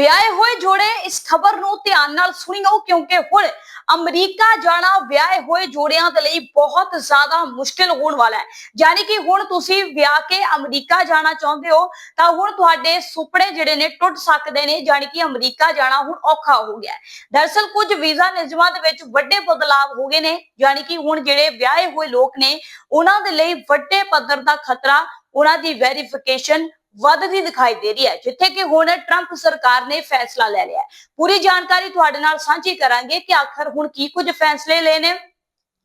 ਵਿਆਹੇ ਹੋਏ ਜੋੜੇ ਇਸ ਖਬਰ ਨੂੰ ਧਿਆਨ ਨਾਲ ਸੁਣੀਓ ਕਿਉਂਕਿ ਹੁਣ ਅਮਰੀਕਾ ਜਾਣਾ ਵਿਆਹੇ ਹੋਏ ਜੋੜਿਆਂ ਦੇ ਲਈ ਬਹੁਤ ਜ਼ਿਆਦਾ ਮੁਸ਼ਕਿਲ ਹੋਣ ਵਾਲਾ ਹੈ। ਯਾਨੀ ਕਿ ਹੁਣ ਤੁਸੀਂ ਵਿਆਹ ਕੇ ਅਮਰੀਕਾ ਜਾਣਾ ਚਾਹੁੰਦੇ ਹੋ, ਤਾਂ ਹੁਣ ਤੁਹਾਡੇ ਸੁਪਨੇ ਜਿਹੜੇ ਨੇ ਟੁੱਟ ਸਕਦੇ ਨੇ, ਯਾਨੀ ਕਿ ਅਮਰੀਕਾ ਜਾਣਾ ਹੁਣ ਔਖਾ ਹੋ ਗਿਆ ਹੈ। ਦਰਅਸਲ ਕੁਝ ਵੀਜ਼ਾ ਨਿਯਮਾਂ ਦੇ ਵਿੱਚ ਵੱਡੇ ਬਦਲਾਅ ਹੋ ਗਏ ਨੇ, ਯਾਨੀ ਕਿ ਹੁਣ ਜਿਹੜੇ ਵਿਆਹੇ ਹੋਏ ਲੋਕ ਨੇ, ਉਹਨਾਂ ਦੇ ਲਈ ਵੱਡੇ ਪੱਧਰ ਦਾ ਖਤਰਾ, ਉਹਨਾਂ ਦੀ ਵੈਰੀਫਿਕੇਸ਼ਨ ਵੱਧਦੀ ਦਿਖਾਈ ਦੇ ਰਹੀ ਹੈ, ਜਿੱਥੇ ਕਿ ਹੁਣ ਟਰੰਪ ਸਰਕਾਰ ਨੇ ਫੈਸਲਾ ਲੈ ਲਿਆ ਪੂਰੀ ਜਾਣਕਾਰੀ ਤੁਹਾਡੇ ਨਾਲ ਸਾਂਝੀ ਕਰਾਂਗੇ ਕਿ ਆਖਰ ਹੁਣ ਕੀ ਕੁਝ ਫੈਸਲੇ ਲਏ ਨੇ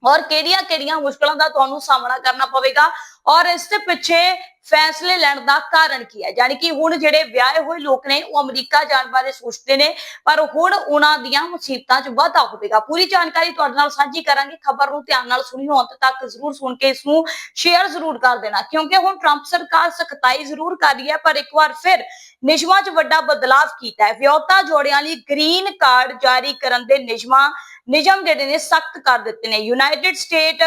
ਔਰ ਕਿਹੜੀਆਂ-ਕਿਹੜੀਆਂ ਮੁਸ਼ਕਲਾਂ ਦਾ ਤੁਹਾਨੂੰ ਸਾਹਮਣਾ ਕਰਨਾ ਪਵੇਗਾ। ਔਰ ਇਸ ਦੇ ਪਿੱਛੇ ਫੈਸਲੇ ਲੈਣ ਦਾ ਕਾਰਨ ਕੀ ਹੈ? ਯਾਨੀ ਕਿ ਹੁਣ ਜਿਹੜੇ ਵਿਆਹੇ ਹੋਏ ਲੋਕ ਨੇ, ਉਹ ਅਮਰੀਕਾ ਜਾਣ ਬਾਰੇ ਸੋਚਦੇ ਨੇ, ਪਰ ਹੁਣ ਉਹਨਾਂ ਦੀਆਂ ਮੁਸੀਬਤਾਂ 'ਚ ਵਾਧਾ ਹੋਵੇਗਾ। ਪੂਰੀ ਜਾਣਕਾਰੀ ਤੁਹਾਡੇ ਨਾਲ ਸਾਂਝੀ ਕਰਾਂਗੇ। ਖਬਰ ਨੂੰ ਧਿਆਨ ਨਾਲ ਸੁਣਿਓ, ਅੰਤ ਤੱਕ ਜ਼ਰੂਰ ਸੁਣ ਕੇ ਇਸ ਨੂੰ ਸ਼ੇਅਰ ਜ਼ਰੂਰ ਕਰ ਦੇਣਾ। ਕਿਉਂਕਿ ਹੁਣ ਟਰੰਪ ਸਰਕਾਰ ਸਖਤਾਈ ਜ਼ਰੂਰ ਕਰ ਰਹੀ ਹੈ, ਪਰ ਇੱਕ ਵਾਰ ਫਿਰ ਨਿਯਮਾਂ 'ਚ ਵੱਡਾ ਬਦਲਾਅ ਕੀਤਾ ਹੈ। ਵਿਆਹੁਤਾ ਜੋੜਿਆਂ ਲਈ ਗ੍ਰੀਨ ਕਾਰਡ ਜਾਰੀ ਕਰਨ ਦੇ ਨਿਯਮਾਂ, ਨਿਯਮ ਜਿਹੜੇ ਨੇ ਸਖਤ ਕਰ ਦਿੱਤੇ ਨੇ। United State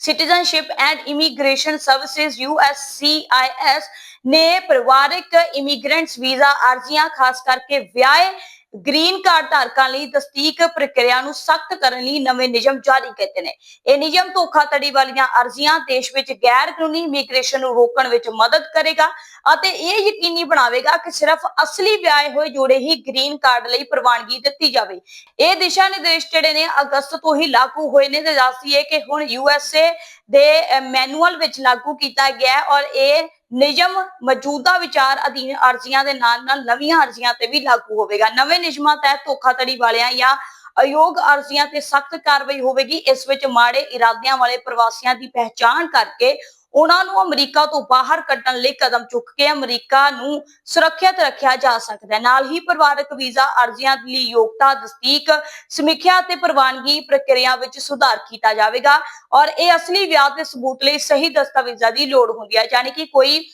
citizenship and immigration services USCIS ਨੇ ਪਰਿਵਾਰਕ ਇਮੀਗ੍ਰੈਂਟਸ ਵੀਜ਼ਾ ਅਰਜ਼ੀਆਂ ਖਾਸ ਕਰਕੇ ਵਿਆਹੇ ਗ੍ਰੀਨ ਕਾਰਡ ਧਾਰਕਾਂ ਲਈ ਤਸਦੀਕ ਪ੍ਰਕਿਰਿਆ ਨੂੰ ਸਖਤ ਕਰਨ ਲਈ ਨਵੇਂ ਨਿਯਮ ਜਾਰੀ ਕੀਤੇ ਨੇ। ਇਹ ਨਿਯਮ ਧੋਖਾਧੜੀ ਵਾਲੀਆਂ ਅਰਜ਼ੀਆਂ ਦੇਸ਼ ਵਿੱਚ ਗੈਰ ਕਾਨੂੰਨੀ ਇਮੀਗ੍ਰੇਸ਼ਨ ਨੂੰ ਰੋਕਣ ਵਿੱਚ ਮਦਦ ਕਰੇਗਾ ਅਤੇ ਇਹ ਯਕੀਨੀ ਬਣਾਵੇਗਾ ਕਿ ਸਿਰਫ ਅਸਲੀ ਵਿਆਹੇ ਹੋਏ ਜੋੜੇ ਹੀ ਗ੍ਰੀਨ ਕਾਰਡ ਲਈ ਪ੍ਰਵਾਨਗੀ ਦਿੱਤੀ ਜਾਵੇ। ਇਹ ਦਿਸ਼ਾ ਨਿਰਦੇਸ਼ ਜਿਹੜੇ ਨੇ ਅਗਸਤ ਤੋਂ ਹੀ ਲਾਗੂ ਹੋਏ ਨੇ ਤੇ ਦੱਸਦੀਏ ਕਿ ਹੁਣ ਯੂਐਸਏ ਦੇ ਮੈਨੂਅਲ ਵਿੱਚ ਲਾਗੂ ਕੀਤਾ ਗਿਆ ਔਰ ਇਹ ਨਿਯਮ ਮੌਜੂਦਾ ਵਿਚਾਰ ਅਧੀਨ ਅਰਜ਼ੀਆਂ ਦੇ ਨਾਲ ਨਾਲ ਨਵੀਆਂ ਅਰਜ਼ੀਆਂ ਤੇ ਵੀ ਲਾਗੂ ਹੋਵੇਗਾ। ਨਵੇਂ ਨਿਯਮਾਂ ਤਹਿਤ ਧੋਖਾਧੜੀ ਵਾਲਿਆਂ ਜਾਂ ਅਯੋਗ ਅਰਜ਼ੀਆਂ ਤੇ ਸਖਤ ਕਾਰਵਾਈ ਹੋਵੇਗੀ। ਇਸ ਵਿੱਚ ਮਾੜੇ ਇਰਾਦਿਆਂ ਵਾਲੇ ਪ੍ਰਵਾਸੀਆਂ ਦੀ ਪਹਿਚਾਣ ਕਰਕੇ ਉਹਨਾਂ ਨੂੰ ਅਮਰੀਕਾ ਤੋਂ ਬਾਹਰ ਕੱਢਣ ਲਈ ਕਦਮ ਚੁੱਕ ਕੇ ਅਮਰੀਕਾ ਨੂੰ ਸੁਰੱਖਿਅਤ ਰੱਖਿਆ ਜਾ ਸਕਦਾ ਹੈ। ਨਾਲ ਹੀ ਪਰਿਵਾਰਕ ਵੀਜ਼ਾ ਅਰਜ਼ੀਆਂ ਲਈ ਯੋਗਤਾ, ਤਸਦੀਕ, ਸਮੀਖਿਆ ਅਤੇ ਪ੍ਰਵਾਨਗੀ ਪ੍ਰਕਿਰਿਆ ਵਿੱਚ ਸੁਧਾਰ ਕੀਤਾ ਜਾਵੇਗਾ ਔਰ ਇਹ ਅਸਲੀ ਵਿਆਹ ਦੇ ਸਬੂਤ ਲਈ ਸਹੀ ਦਸਤਾਵੇਜ਼ਾਂ ਦੀ ਲੋੜ ਹੁੰਦੀ ਹੈ, ਯਾਨੀ ਕਿ ਕੋਈ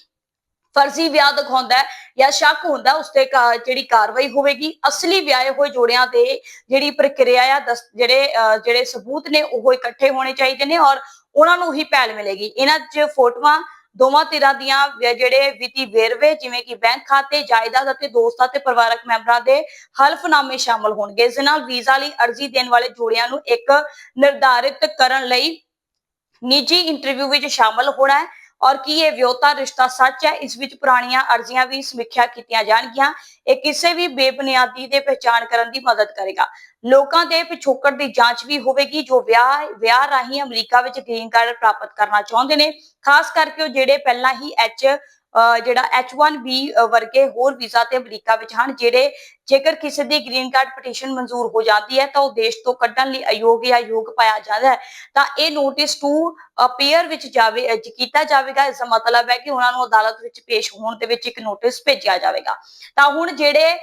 ਫਰਜ਼ੀ ਵਿਆਹ ਦਿਖਾਉਂਦਾ ਹੈ ਜਾਂ ਸ਼ੱਕ ਹੁੰਦਾ ਉਸ ਤੇ ਜਿਹੜੀ ਕਾਰਵਾਈ ਹੋਵੇਗੀ। ਅਸਲੀ ਵਿਆਹੇ ਹੋਏ ਜੋੜਿਆਂ ਤੇ ਜਿਹੜੀ ਪ੍ਰਕਿਰਿਆ ਆ, ਦਸ- ਜਿਹੜੇ ਜਿਹੜੇ ਸਬੂਤ ਨੇ, ਉਹ ਇਕੱਠੇ ਹੋਣੇ ਚਾਹੀਦੇ ਨੇ ਔਰ ਉਹਨਾਂ ਨੂੰ ਹੀ ਪਹਿਲ ਮਿਲੇਗੀ। ਇਹਨਾਂ 'ਚ ਫੋਟੋਆਂ ਦੋਵਾਂ ਧਿਰਾਂ ਦੀਆਂ ਜਿਹੜੇ ਵਿੱਤੀ ਵੇਰਵੇ ਜਿਵੇਂ ਕਿ ਬੈਂਕ ਖਾਤੇ, ਜਾਇਦਾਦ ਅਤੇ ਦੋਸਤਾਂ ਤੇ ਪਰਿਵਾਰਕ ਮੈਂਬਰਾਂ ਦੇ ਹਲਫਨਾਮੇ ਸ਼ਾਮਲ ਹੋਣਗੇ। ਇਸ ਨਾਲ ਵੀਜ਼ਾ ਲਈ ਅਰਜ਼ੀ ਦੇਣ ਵਾਲੇ ਜੋੜਿਆਂ ਨੂੰ ਇੱਕ ਨਿਰਧਾਰਿਤ ਕਰਨ ਲਈ ਨਿੱਜੀ ਇੰਟਰਵਿਊ ਵਿੱਚ ਸ਼ਾਮਲ ਹੋਣਾ ਹੈ। ਔਰ ਕੀ ਇਹ ਵਿਆਹੁਤਾ ਰਿਸ਼ਤਾ ਸੱਚ ਹੈ? ਇਸ ਵਿੱਚ ਪੁਰਾਣੀਆਂ ਅਰਜ਼ੀਆਂ ਵੀ ਸਮੀਖਿਆ ਕੀਤੀਆਂ ਜਾਣਗੀਆਂ। ਇਹ ਕਿਸੇ ਵੀ ਬੇਬੁਨਿਆਦੀ ਦੇ ਪਹਿਚਾਣ ਕਰਨ ਦੀ ਮਦਦ ਕਰੇਗਾ। ਲੋਕਾਂ ਦੇ ਪਿਛੋਕੜ ਦੀ ਜਾਂਚ ਵੀ ਹੋਵੇਗੀ। ਜੋ ਵਿਆਹ ਵਿਆਹ ਰਾਹੀਂ ਅਮਰੀਕਾ ਵਿੱਚ ਗ੍ਰੀਨ ਕਾਰਡ ਪ੍ਰਾਪਤ ਕਰਨਾ ਚਾਹੁੰਦੇ ਨੇ। ਖਾਸ ਕਰਕੇ ਉਹ ਜਿਹੜੇ ਪਹਿਲਾਂ ਹੀ ਐਚ ਜਿਹੜਾ H1B ਵਰਗੇ ਹੋਰ ਵੀਜ਼ਾ ਤੇ ਅਮਰੀਕਾ ਵਿੱਚ ਹਨ, ਜਿਹੜੇ ਜੇਕਰ ਕਿਸੇ ਦੀ ਗ੍ਰੀਨ ਕਾਰਡ ਪਟੀਸ਼ਨ ਮਨਜ਼ੂਰ ਹੋ ਜਾਂਦੀ ਹੈ, ਤਾਂ ਉਹ ਦੇਸ਼ ਤੋਂ ਕੱਢਣ ਲਈ ਅਯੋਗ ਜਾਂ ਯੋਗ ਪਾਇਆ ਜਾਂਦਾ ਹੈ। ਤਾਂ ਇਹ ਨੋਟਿਸ ਟੂ ਅਪੀਅਰ ਵਿੱਚ ਜਾਵੇ ਕੀਤਾ ਜਾਵੇਗਾ, ਇਸ ਦਾ ਮਤਲਬ ਹੈ ਕਿ ਉਹਨਾਂ ਨੂੰ ਅਦਾਲਤ ਵਿੱਚ ਪੇਸ਼ ਹੋਣ ਦੇ ਵਿੱਚ ਇੱਕ ਨੋਟਿਸ ਭੇਜਿਆ ਜਾਵੇਗਾ। ਤਾਂ ਹੁਣ ਜਿਹੜੇ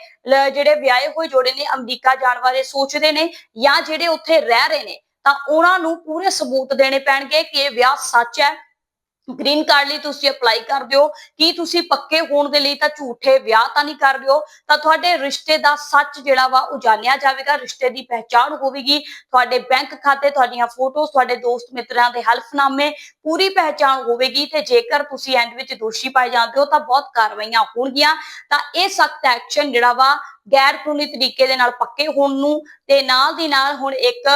ਜਿਹੜੇ ਵਿਆਹੇ ਹੋਏ ਜੋੜੇ ਨੇ, ਅਮਰੀਕਾ ਜਾਣ ਬਾਰੇ ਸੋਚਦੇ ਨੇ ਜਾਂ ਜਿਹੜੇ ਉੱਥੇ ਰਹਿ ਰਹੇ ਨੇ, ਤਾਂ ਉਹਨਾਂ ਨੂੰ ਪੂਰੇ ਸਬੂਤ ਦੇਣੇ ਪੈਣਗੇ ਕਿ ਇਹ ਵਿਆਹ ਸੱਚ ਹੈ। ਗ੍ਰੀਨ ਕਾਰਡ ਲਈ ਤੁਸੀਂ ਅਪਲਾਈ ਕਰਦੇ ਹੋ ਕੀ ਤੁਸੀਂ ਪੱਕੇ ਹੋਣ ਦੇ ਲਈ ਤਾਂ ਝੂਠੇ ਵਿਆਹ ਤਾਂ ਨਹੀਂ ਕਰ ਰਹੇ ਤਾਂ ਤੁਹਾਡੇ ਰਿਸ਼ਤੇ ਦਾ ਸੱਚ ਜਿਹੜਾ ਵਾ ਉਹ ਜਾਣਿਆ ਜਾਵੇਗਾ, ਰਿਸ਼ਤੇ ਦੀ ਪਹਿਚਾਣ ਹੋਵੇਗੀ। ਤੁਹਾਡੇ ਬੈਂਕ ਖਾਤੇ, ਤੁਹਾਡੀਆਂ ਫੋਟੋਜ਼ ਤੁਹਾਡੇ ਦੋਸਤ ਮਿੱਤਰਾਂ ਦੇ ਹਲਫਨਾਮੇ ਪੂਰੀ ਪਹਿਚਾਣ ਹੋਵੇਗੀ ਤੇ ਜੇਕਰ ਤੁਸੀਂ ਐਂਡ ਵਿੱਚ ਦੋਸ਼ੀ ਪਾਏ ਜਾਂਦੇ ਹੋ ਤਾਂ ਬਹੁਤ ਕਾਰਵਾਈਆਂ ਹੋਣਗੀਆਂ। ਤਾਂ ਇਹ ਸਖਤ ਐਕਸ਼ਨ ਜਿਹੜਾ ਵਾ ਗੈਰ ਕਾਨੂੰਨੀ ਤਰੀਕੇ ਦੇ ਨਾਲ ਪੱਕੇ ਹੋਣ ਨੂੰ ਤੇ ਨਾਲ ਦੀ ਨਾਲ ਹੁਣ ਇੱਕ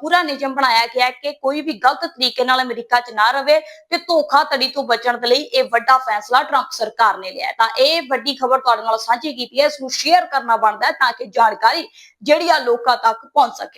ਪੂਰਾ ਨਿਯਮ ਬਣਾਇਆ ਗਿਆ ਕਿ ਕੋਈ ਵੀ ਗਲਤ ਤਰੀਕੇ ਨਾਲ ਅਮਰੀਕਾ 'ਚ ਨਾ ਰਵੇ ਤੇ ਧੋਖਾਧੜੀ ਤੋਂ ਬਚਣ ਦੇ ਲਈ ਇਹ ਵੱਡਾ ਫੈਸਲਾ ਟਰੰਪ ਸਰਕਾਰ ਨੇ ਲਿਆ ਤਾਂ ਇਹ ਵੱਡੀ ਖਬਰ ਤੁਹਾਡੇ ਨਾਲ ਸਾਂਝੀ ਕੀਤੀ ਹੈ, ਇਸ ਨੂੰ ਸ਼ੇਅਰ ਕਰਨਾ ਬਣਦਾ ਤਾਂ ਕਿ ਜਾਣਕਾਰੀ ਜਿਹੜੀ ਆ ਲੋਕਾਂ ਤੱਕ ਪਹੁੰਚ ਸਕੇ।